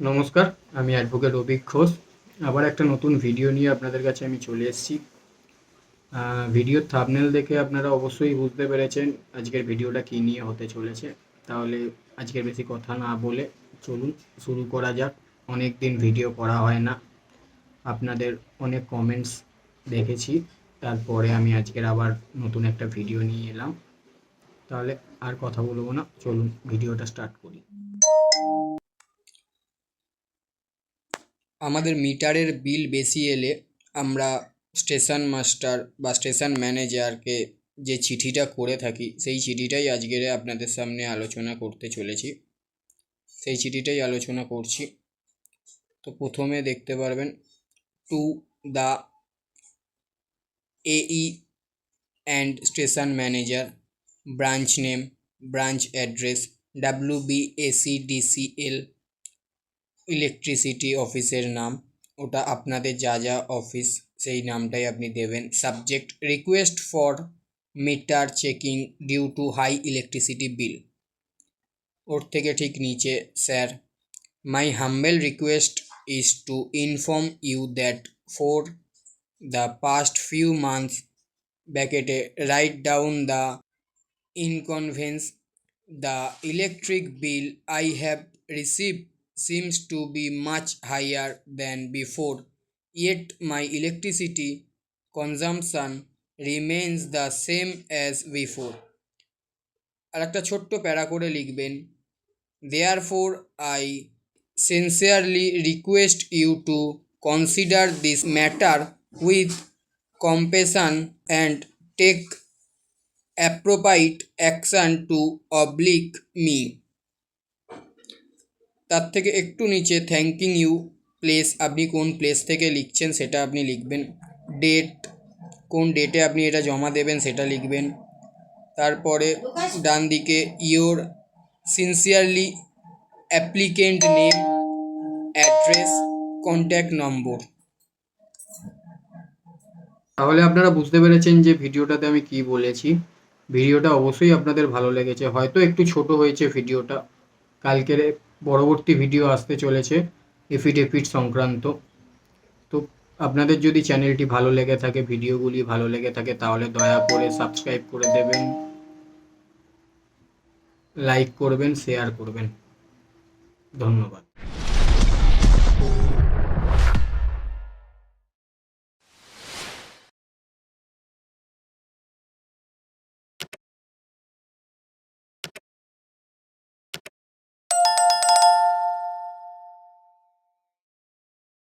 নমস্কার, আমি অ্যাডভোকেট অভিক ঘোষ। আবার একটা নতুন ভিডিও নিয়ে আপনাদের কাছে আমি চলে এসেছি। ভিডিওর থাবনেল দেখে আপনারা অবশ্যই বুঝতে পেরেছেন আজকের ভিডিওটা কী নিয়ে হতে চলেছে। তাহলে আজকের বেশি কথা না বলে চলুন শুরু করা যাক। অনেক দিন ভিডিও করা হয় না। আপনাদের অনেক কমেন্টস দেখেছি। তারপরে আমি আজকের আবার নতুন একটা ভিডিও নিয়ে এলাম। তাহলে আর কথা বলব না। চলুন ভিডিওটা স্টার্ট করি। আমাদের মিটারের বিল বেশি এলে আমরা স্টেশন মাস্টার বা স্টেশন ম্যানেজারকে যে চিঠিটা করে থাকি, সেই চিঠিটাই আজকের আপনাদের সামনে আলোচনা করতে চলেছি। সেই চিঠিটাই আলোচনা করছি। তো প্রথমে দেখতে পারবেন, টু দ্য এই and station manager, branch name, branch address, W B SE DCL electricity অফিসের নাম। ওটা আপনাদের যা যা অফিস সেই নামটাই আপনি দেবেন। Subject request for meter checking due to high electricity bill ওর থেকে ঠিক নিচে, sir my humble request is to inform you that for the past few months ব্যাকেটে right down the inconvenience, the electric bill I have received seems to be much higher than before, yet my electricity consumption remains the same as before. আর একটা ছোট্ট para করে লিখবেন therefore I sincerely request you to consider this matter with compassion and take appropriate action to oblige me তার থেকে একটু নিচে thanking you place আপনি কোন প্লেস থেকে লিখছেন সেটা আপনি লিখবেন। ডেট কোন ডেটে আপনি এটা জমা দেবেন সেটা লিখবেন। তারপরে ডান দিকে your sincerely applicant name address contact number তাহলে আপনারা বুঝতে পেরেছেন যে ভিডিওটাতে আমি কি বলেছি। ভিডিওটা অবশ্যই আপনাদের ভালো লেগেছে। হয়তো একটু ছোট হয়েছে ভিডিওটা। কালকের পরবর্তী ভিডিও আসতে চলেছে এফিডেভিট সংক্রান্ত। তো আপনাদের যদি চ্যানেলটি ভালো লেগে থাকে ভিডিওগুলি ভালো লেগে থাকে, তাহলে দয়া করে সাবস্ক্রাইব করে দেবেন লাইক করবেন শেয়ার করবেন। ধন্যবাদ।